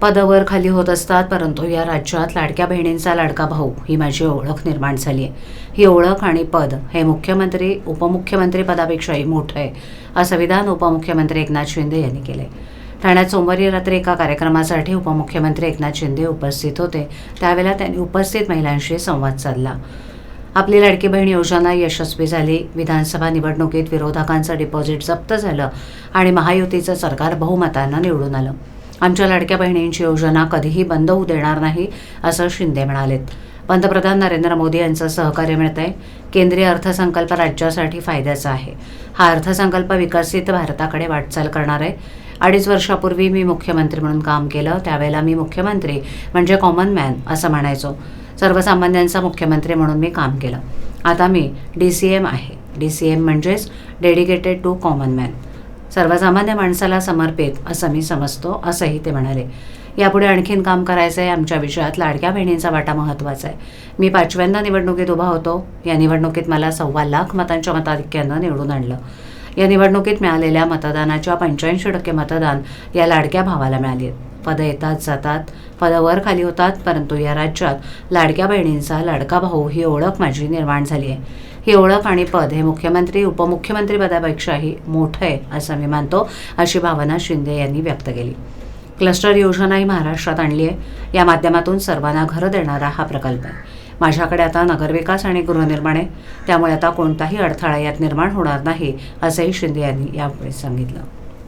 पदावर खाली होत असतात परंतु या राज्यात लाडक्या बहिणींचा लाडका भाऊ ही माझी ओळख निर्माण झाली आहे. ही ओळख आणि पद हे मुख्यमंत्री उपमुख्यमंत्री पदापेक्षाही मोठं आहे असं विधान उपमुख्यमंत्री एकनाथ शिंदे यांनी केले ठाण्यात सोमवारी रात्री एका कार्यक्रमासाठी उपमुख्यमंत्री एकनाथ शिंदे उपस्थित होते. त्यावेळेला त्यांनी उपस्थित महिलांशी संवाद साधला. आपली लाडकी बहीण योजना यशस्वी झाली. विधानसभा निवडणुकीत विरोधकांचं डिपॉझिट जप्त झालं आणि महायुतीचं सरकार बहुमतानं निवडून आलं. आमच्या लाडक्या बहिणींची योजना कधीही बंद होऊ देणार नाही असं शिंदे म्हणालेत. पंतप्रधान नरेंद्र मोदी यांचं सहकार्य मिळत आहे केंद्रीय अर्थसंकल्प राज्यासाठी फायद्याचा आहे. हा अर्थसंकल्प विकसित भारताकडे वाटचाल करणार आहे. अडीच वर्षापूर्वी मी मुख्यमंत्री म्हणून काम केलं त्यावेळेला मी मुख्यमंत्री म्हणजे कॉमन मॅन असं म्हणायचो. सर्वसामान्यांचा मुख्यमंत्री म्हणून मी काम केलं. आता मी डी सी एम आहे. डी सी एम म्हणजेच डेडिकेटेड टू कॉमन मॅन सर्वसामान्य माणसाला समर्पित असं मी समजतो असंही ते म्हणाले. यापुढे आणखीन काम करायचं आहे आमच्या विषयात लाडक्या बहिणींचा वाटा महत्त्वाचा आहे. मी पाचव्यांदा निवडणुकीत उभा होतो. या निवडणुकीत मला सव्वा लाख मतांच्या मताधिक्यानं निवडून आणलं. या निवडणुकीत मिळालेल्या मतदानाच्या पंच्याऐंशी टक्के मतदान या लाडक्या भावाला मिळाली आहेत पदं येतात जातात. पदं वर खाली होतात परंतु या राज्यात लाडक्या बहिणींचा लाडका भाऊ ही ओळख माझी निर्माण झाली आहे. ही ओळख आणि पद हे मुख्यमंत्री उपमुख्यमंत्री पदापेक्षाही मोठं आहे असं मी मानतो अशी भावना शिंदे यांनी व्यक्त केली. क्लस्टर योजनाही महाराष्ट्रात आणली आहे. या माध्यमातून सर्वांना घरं देणारा हा प्रकल्प आहे. माझ्याकडे आता नगरविकास आणि गृहनिर्माण आहे. त्यामुळे आता कोणताही अडथळा यात निर्माण होणार नाही असंही शिंदे यांनी यावेळी सांगितलं.